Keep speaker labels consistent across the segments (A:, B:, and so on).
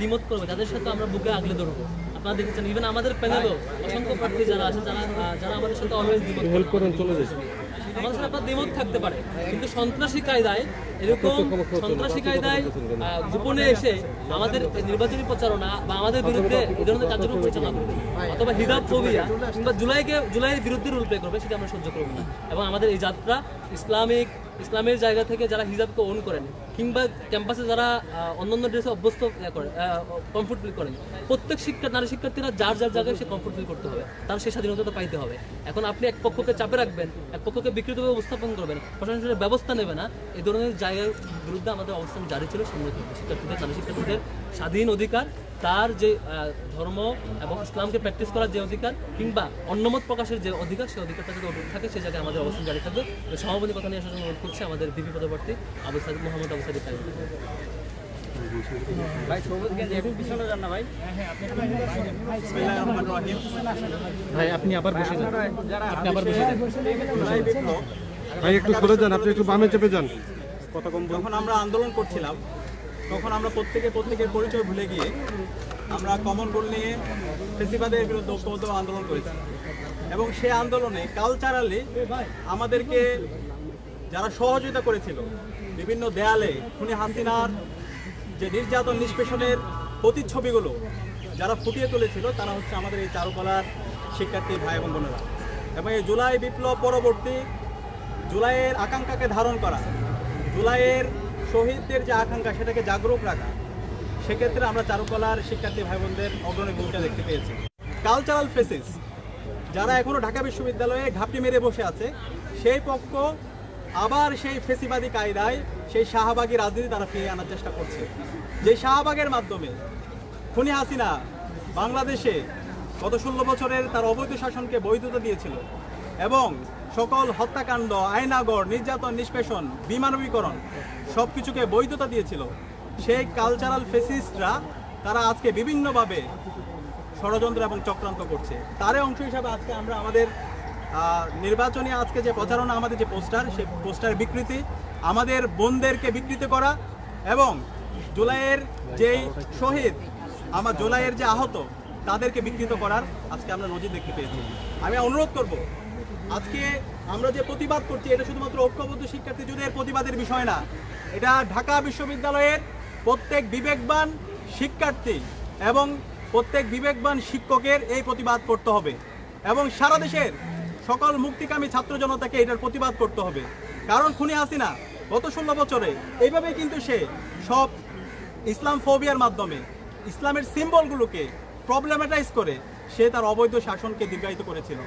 A: দ্বিমত করবে তাদের সাথে আমরা বুকে আগলে ধরবো। আপনারা দেখেছেন ইভেন আমাদের প্যানেলও অসংখ্য প্রার্থী যারা আছে যারা যারা আমাদের সাথে অলওয়েজ দ্বিমত হেল্প করেন চলে যায় আমাদের সাথে আপনার দ্বিমত থাকতে পারে কিন্তু সন্ত্রাসী কায়দায় এরকম সন্ত্রাসী কায়দায় গোপনে এসে আমাদের নির্বাচনী প্রচারণা বা আমাদের বিরুদ্ধে এই ধরনের কার্যক্রম পরিচালনা করবে। অথবা হিজাব ফোবিয়া কিংবা জুলাইকে জুলাইয়ের বিরুদ্ধে রুল প্লে করবে সেটা আমরা সহ্য করব না। এবং আমাদের এই যাত্রা ইসলামিক ইসলামের জায়গা থেকে যারা হিজাবকে ওন করেন কিংবা ক্যাম্পাসে যারা আহ, অন্যান্য ড্রেসে অভ্যস্ত করেন কমফোর্ট ফিল করেন প্রত্যেক শিক্ষা নারী শিক্ষার্থীরা যার যার জায়গায় সে কমফোর্ট ফিল করতে হবে তার সে স্বাধীনতা পাইতে হবে। এখন আপনি এক পক্ষকে চাপে রাখবেন এক পক্ষকে বিকৃতভাবে উপস্থাপন করবেন প্রশাসনের ব্যবস্থা নেবে না এই ধরনের জায়গার বিরুদ্ধে আমাদের অবস্থান জারি ছিল সামনে শিক্ষার্থীদের নারী শিক্ষার্থীদের স্বাধীন অধিকার তার যে ধর্ম এবং ইসলামকে প্র্যাকটিস করার যে অধিকার কিংবা অন্যমত প্রকাশের যে অধিকার সেই অধিকারটা যদি অটুট থাকে সেই জায়গায় আমাদের অবস্থান জারি থাকবে। তো সমাপনী কথা নিয়ে আসার জন্য অনুরোধ করছে আমাদের বিপি পদবর্তী আবু সাইদ মোহাম্মদ আবু সাইদ কাইম
B: ভাই ভাই।
C: ভাই আপনি আবার বসে যান। আপনি আবার বসে যান।
D: ভাই একটু সরে যান আপনি একটু বামে চেপে যান।
E: যখন আমরা আন্দোলন করছিলাম, তখন আমরা প্রত্যেকে প্রত্যেকের পরিচয় ভুলে গিয়ে আমরা কমন গোল নিয়ে ফেসিবাদের বিরুদ্ধে ঐক্যবদ্ধ আন্দোলন করেছি। এবং সে আন্দোলনে কালচারালি আমাদেরকে যারা সহযোগিতা করেছিল, বিভিন্ন দেয়ালে খুনি হাসিনার যে নির্যাতন নিষ্পেষণের প্রতিচ্ছবিগুলো যারা ফুটিয়ে তুলেছিল, তারা হচ্ছে আমাদের এই চারুকলার শিক্ষার্থী ভাই এবং বোনেরা। এবং এই জুলাই বিপ্লব পরবর্তী জুলাইয়ের আকাঙ্ক্ষাকে ধারণ করা জুলাইয়ের শহীদদের যে আকাঙ্ক্ষা, সেটাকে জাগরুক রাখা, সেক্ষেত্রে আমরা চারুকলার শিক্ষার্থী ভাই বোনদের অগ্রণী ভূমিকা দেখতে পেয়েছি। কালচারাল ফেসিস যারা এখনও ঢাকা বিশ্ববিদ্যালয়ে ঘাপটি মেরে বসে আছে, সেই পক্ষ আবার সেই ফেসিবাদী কায়দায় সেই শাহবাগী রাজনীতি তারা ফিরিয়ে আনার চেষ্টা করছে। যে শাহবাগের মাধ্যমে খুনি হাসিনা বাংলাদেশে গত ষোলো বছরের তার অবৈধ শাসনকে বৈধতা দিয়েছিল এবং সকল হত্যাকাণ্ড আয়নাগর নির্যাতন, নিষ্পেষণ, বিমানবীকরণ সব কিছুকে বৈধতা দিয়েছিল। সেই কালচারাল ফেসিস্টরা তারা আজকে বিভিন্নভাবে ষড়যন্ত্র এবং চক্রান্ত করছে। তারই অংশ হিসাবে আজকে আমরা আমাদের নির্বাচনী আজকে যে প্রচারণা, আমাদের যে পোস্টার, সেই পোস্টার বিকৃতি, আমাদের বোনদেরকে বিকৃত করা এবং জুলাইয়ের যেই শহীদ, আমার জুলাইয়ের যে আহত, তাদেরকে বিকৃত করার আজকে আমরা নজির দেখতে পেয়েছি। আমি অনুরোধ করব আজকে আমরা যে প্রতিবাদ করছি, এটা শুধুমাত্র ঐক্যবদ্ধ শিক্ষার্থী যুদ্ধের প্রতিবাদের বিষয় না। এটা ঢাকা বিশ্ববিদ্যালয়ের প্রত্যেক বিবেকবান শিক্ষার্থী এবং প্রত্যেক বিবেকবান শিক্ষকের এই প্রতিবাদ করতে হবে এবং সারা দেশের সকল মুক্তিকামী ছাত্র জনতাকে এটার প্রতিবাদ করতে হবে। কারণ খুনি হাসিনা গত ষোলো বছরে এইভাবেই কিন্তু সে সব ইসলাম ফোবিয়ার মাধ্যমে ইসলামের সিম্বলগুলোকে প্রবলেমেটাইজ করে সে তার অবৈধ শাসনকে দীর্ঘায়িত করেছিল।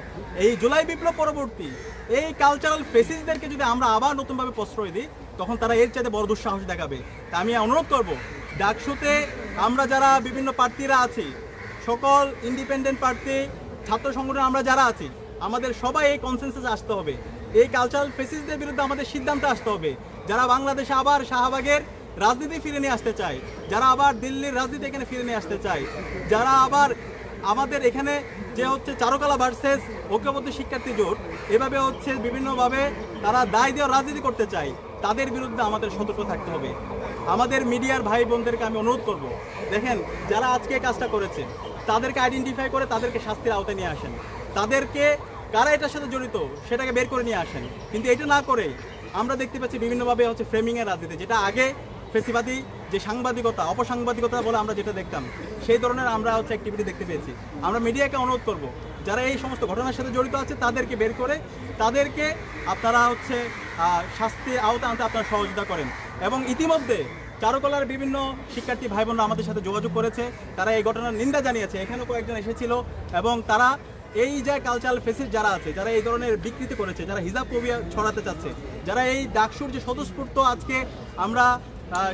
E: এই জুলাই বিপ্লব পরবর্তী এই কালচারাল ফেসিসদেরকে যদি আমরা আবার নতুনভাবে প্রশ্রয় দিই, তখন তারা এর চাইতে বড় দুঃসাহস দেখাবে। তা আমি অনুরোধ করব, ডাকসুতে আমরা যারা বিভিন্ন প্রার্থীরা আছি, সকল ইন্ডিপেন্ডেন্ট প্রার্থী, ছাত্র সংগঠন আমরা যারা আছি, আমাদের সবাই এই কনসেন্সাস আসতে হবে। এই কালচারাল ফেসিসদের বিরুদ্ধে আমাদের সিদ্ধান্ত আসতে হবে। যারা বাংলাদেশে আবার শাহবাগের রাজনীতি ফিরে নিয়ে আসতে চায়, যারা আবার দিল্লির রাজনীতি এখানে ফিরে নিয়ে আসতে চায়, যারা আবার আমাদের এখানে যে হচ্ছে চারুকলা ভার্সেস ঐক্যবদ্ধ শিক্ষার্থী জোট, এভাবে হচ্ছে বিভিন্নভাবে তারা দায় দেওয়ার রাজনীতি করতে চায়, তাদের বিরুদ্ধে আমাদের সতর্ক থাকতে হবে। আমাদের মিডিয়ার ভাই বোনদেরকে আমি অনুরোধ করব, দেখেন, যারা আজকে কাজটা করেছে, তাদেরকে আইডেন্টিফাই করে তাদেরকে শাস্তির আওতায় নিয়ে আসেন। তাদেরকে কারা এটার সাথে জড়িত, সেটাকে বের করে নিয়ে আসেন। কিন্তু এটা না করে আমরা দেখতে পাচ্ছি বিভিন্নভাবে হচ্ছে ফ্রেমিংয়ের রাজনীতি, যেটা আগে ফেসিবাদী যে সাংবাদিকতা, অপসাংবাদিকতা বলে আমরা যেটা দেখতাম, সেই ধরনের আমরা হচ্ছে অ্যাক্টিভিটি দেখতে পেয়েছি। আমরা মিডিয়াকে অনুরোধ করব, যারা এই সমস্ত ঘটনার সাথে জড়িত আছে, তাদেরকে বের করে, তাদেরকে আপনারা হচ্ছে শাস্তির আওতা আনতে আপনারা সহযোগিতা করেন। এবং ইতিমধ্যে চারুকলার বিভিন্ন শিক্ষার্থী ভাই বোনরা আমাদের সাথে যোগাযোগ করেছে, তারা এই ঘটনার নিন্দা জানিয়েছে। এখানেও কয়েকজন এসেছিল এবং তারা এই যে কালচারাল ফেসিস যারা আছে, যারা এই ধরনের বিকৃতি করেছে, যারা হিজাব কবিয়া ছড়াতে চাচ্ছে, যারা এই ডাকসুর যে স্বতঃস্ফূর্ত আজকে আমরা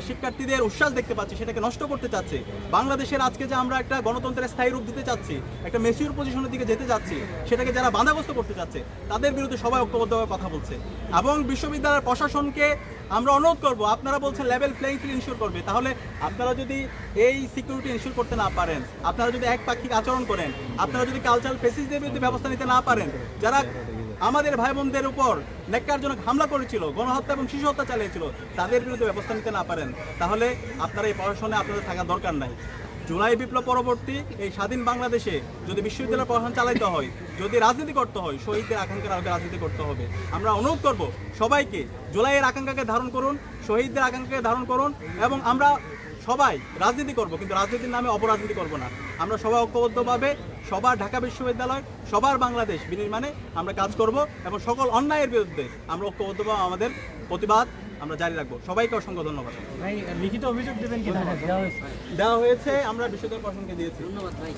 E: শিক্ষার্থীদের উচ্ছ্বাস দেখতে পাচ্ছি, সেটাকে নষ্ট করতে চাচ্ছে। বাংলাদেশের আজকে যে আমরা একটা গণতন্ত্রের স্থায়ী রূপ দিতে চাচ্ছি, একটা মেসিউর পজিশনের দিকে যেতে চাচ্ছি, সেটাকে যারা বাধাগ্রস্ত করতে চাচ্ছে, তাদের বিরুদ্ধে সবাই ঐক্যবদ্ধভাবে কথা বলছে। এবং বিশ্ববিদ্যালয়ের প্রশাসনকে আমরা অনুরোধ করব, আপনারা বলছেন লেভেল প্লেইং ফিল্ড ইনশিওর করবে, তাহলে আপনারা যদি এই সিকিউরিটি ইনশিওর করতে না পারেন, আপনারা যদি এক পাক্ষিক আচরণ করেন, আপনারা যদি কালচারাল ফেসিসদের বিরুদ্ধে ব্যবস্থা নিতে না পারেন, যারা আমাদের ভাই বোনদের উপর ন্যাক্কারজনক হামলা করেছিল, গণহত্যা এবং শিশু হত্যা চালিয়েছিল, তাদের বিরুদ্ধে ব্যবস্থা নিতে না পারেন। তাহলে আপনারা এই প্রশাসনে আপনাদের থাকা দরকার নাই। জুলাই বিপ্লব পরবর্তী এই স্বাধীন বাংলাদেশে যদি বিশ্ববিদ্যালয় পড়াশোনা চালাইতে হয়, যদি রাজনীতি করতে হয়, শহীদদের আকাঙ্ক্ষার আলোকে রাজনীতি করতে হবে। আমরা অনুরোধ করব সবাইকে জুলাইয়ের আকাঙ্ক্ষাকে ধারণ করুন, শহীদদের আকাঙ্ক্ষাকে ধারণ করুন এবং আমরা সবাই রাজনীতি করব কিন্তু রাজনীতির নামে অপরাজনীতি করব না। আমরা সবাই ঐক্যবদ্ধভাবে সবার ঢাকা বিশ্ববিদ্যালয় সবার বাংলাদেশ বিনির্মাণে আমরা কাজ করব এবং সকল অন্যায়ের বিরুদ্ধে আমরা ঐক্যবদ্ধভাবে আমাদের প্রতিবাদ আমরা জারি রাখব। সবাইকে অসংখ্য ধন্যবাদ।
C: লিখিত অভিযোগ দেবেন কিনা?
E: দেওয়া হয়েছে। আমরা বিশ্ববিদ্যালয় প্রশাসনকে দিয়েছি।
B: ধন্যবাদ ভাই।